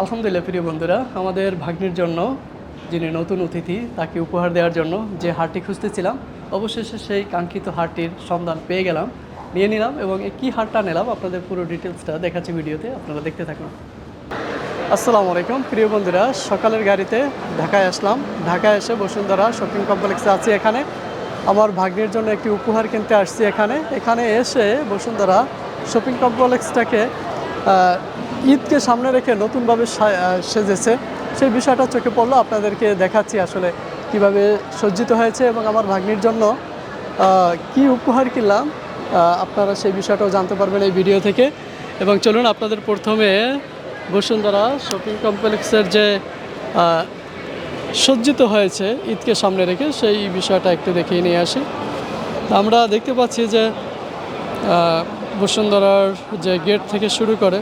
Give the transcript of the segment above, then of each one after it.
আলহামদুলিল্লাহ প্রিয় বন্ধুরা, আমাদের ভাগ্নির জন্য, যিনি নতুন অতিথি, তাকে উপহার দেওয়ার জন্য যে হারটি খুঁজতেছিলাম, অবশেষে সেই কাঙ্ক্ষিত হারটির সন্ধান পেয়ে গেলাম, নিয়ে নিলাম এবং কী হারটা নিলাম আপনাদের পুরো ডিটেলসটা দেখাচ্ছি ভিডিওতে, আপনারা দেখতে থাকুন। আসসালামু আলাইকুম প্রিয় বন্ধুরা, সকালের গাড়িতে ঢাকায় আসলাম। ঢাকায় এসে বসুন্ধরা শপিং কমপ্লেক্সে আছি এখানে। আমার ভাগ্নির জন্য একটি উপহার কিনতে আসছি এখানে। এখানে এসে বসুন্ধরা শপিং কমপ্লেক্সটাকে ঈদকে সামনে রেখে নতুনভাবে সেজেছে। সেই বিষয়টা চোখে পড়ল, আপনাদেরকে দেখাচ্ছি আসলে কীভাবে সজ্জিত হয়েছে এবং আমার ভাগ্নির জন্য কি উপহার কিনলাম আপনারা সেই বিষয়টাও জানতে পারবেন এই ভিডিও থেকে। এবং চলুন আপনাদের প্রথমে বসুন্ধরা শপিং কমপ্লেক্সের যে সজ্জিত হয়েছে ঈদকে সামনে রেখে, সেই বিষয়টা একটু দেখিয়ে নিয়ে আসি। আমরা দেখতে পাচ্ছি যে বসুন্ধরার যে গেট থেকে শুরু করে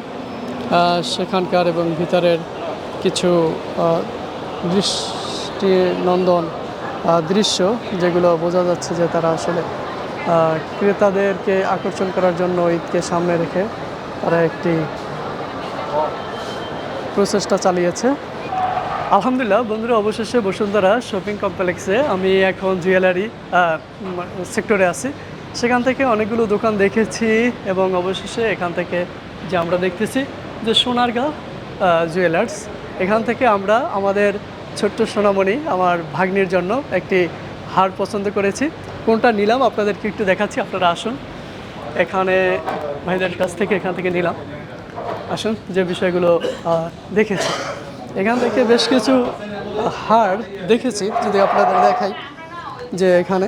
সেখানকার এবং ভিতরের কিছু দৃষ্টি নন্দন দৃশ্য যেগুলো বোঝা যাচ্ছে যে তারা আসলে ক্রেতাদেরকে আকর্ষণ করার জন্য ঈদকে সামনে রেখে তারা একটি প্রচেষ্টা চালিয়েছে। আলহামদুলিল্লাহ, বন্ধুরা, অবশেষে বসুন্ধরা শপিং কমপ্লেক্সে আমি এখন জুয়েলারি সেক্টরে আছি। সেখান থেকে অনেকগুলো দোকান দেখেছি এবং অবশেষে এখান থেকে যে আমরা দেখতেছি যে সোনারগাঁ জুয়েলার্স এখান থেকে আমরা আমাদের ছোট্ট সোনামণি, আমার ভাগ্নির জন্য একটি হার পছন্দ করেছি। কোনটা নিলাম আপনাদেরকে একটু দেখাচ্ছি, আপনারা আসুন। এখানে ভাইদের কাছ থেকে এখান থেকে নিলাম। আসুন, যে বিষয়গুলো দেখেছি। এখান থেকে বেশ কিছু হার দেখেছি, যদি আপনাদের দেখাই যে এখানে।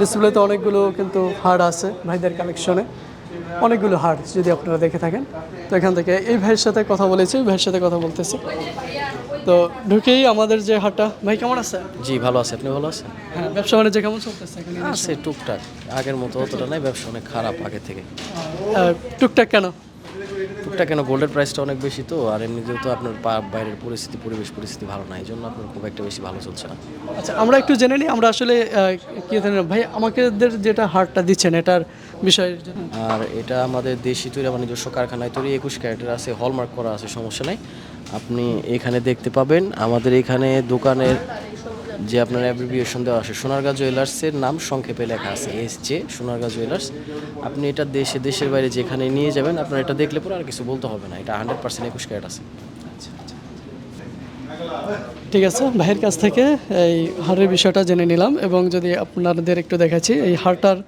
ডিসপ্লেতে অনেকগুলো কিন্তু হার আছে ভাইদের কালেকশনে অনেকগুলো হার যদি আপনারা দেখে থাকেন। তো এখান থেকে এই ভাইয়ের সাথে কথা বলেছি ওই ভাইয়ের সাথে কথা বলতেছি। তো ঢুকেই আমাদের যে হাটটা। ভাই কেমন আছে জি ভালো আছে। আপনি ভালো আছেন? হ্যাঁ ব্যবসা বাণিজ্য কেমন চলতেছে আছে টুকটাক। আগের মতো অতটা নাই ব্যবসা অনেক খারাপ আগে থেকে। টুকটাক কেন? টুকটাক কেন? গোল্ডের প্রাইসটা অনেক বেশি তো আর এমনিতেও তো আপনার বাইরের পরিস্থিতি পরিবেশ পরিস্থিতি ভালো না এই জন্য আপনার খুব একটা বেশি ভালো চলছে না। আচ্ছা আমরা একটু জেনে নিই আমরা আসলে কি জানেন ভাই আমাদের যেটা হারটা দিচ্ছেন এটার বিষয়ে? আর এটা আমাদের দেশি তৈরি আমার নিজস্ব কারখানায় তৈরি একুশ ক্যারেটের আছে হলমার্ক করা আছে সমস্যা নাই। আপনি এখানে দেখতে পাবেন আমাদের এখানে দোকানের যে আপনার অ্যাব্রিভিয়েশন দেওয়া আছে, সোনারগাঁ জুয়েলার্সের নাম সংক্ষেপে লেখা আছে এস জে সোনারগাঁ জুয়েলার্স আপনি এটা দেশে, দেশের বাইরে যেখানে নিয়ে যাবেন, আপনার এটা দেখলে পরে আর কিছু বলতে হবে না, এটা হান্ড্রেড পার্সেন্ট একুশ ক্যারেট আছে। ঠিক আছে, ভাইয়ের কাছ থেকে এই হারের বিষয়টা জেনে নিলাম এবং যদি আপনাদের একটু দেখাচ্ছি, এই হারটার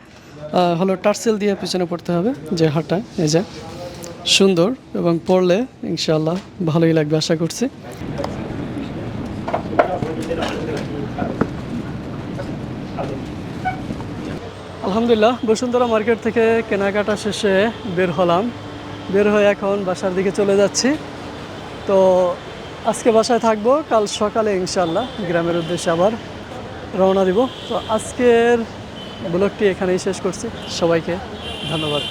হলো টার্সেল দিয়ে পিছনে পড়তে হবে, যে হারটা এই যে, সুন্দর এবং পড়লে ইনশাল্লাহ ভালোই লাগবে, আশা করছি। আলহামদুলিল্লাহ, বসুন্ধরা মার্কেট থেকে কেনাকাটা শেষে বের হলাম। বের হয়ে এখন বাসার দিকে চলে যাচ্ছি। তো আজকে বাসায় থাকব, কাল সকালে ইনশাল্লাহ গ্রামের উদ্দেশ্যে আবার রওনা দিব। তো আজকের ব্লগটি এখানেই শেষ করছি। সবাইকে ধন্যবাদ।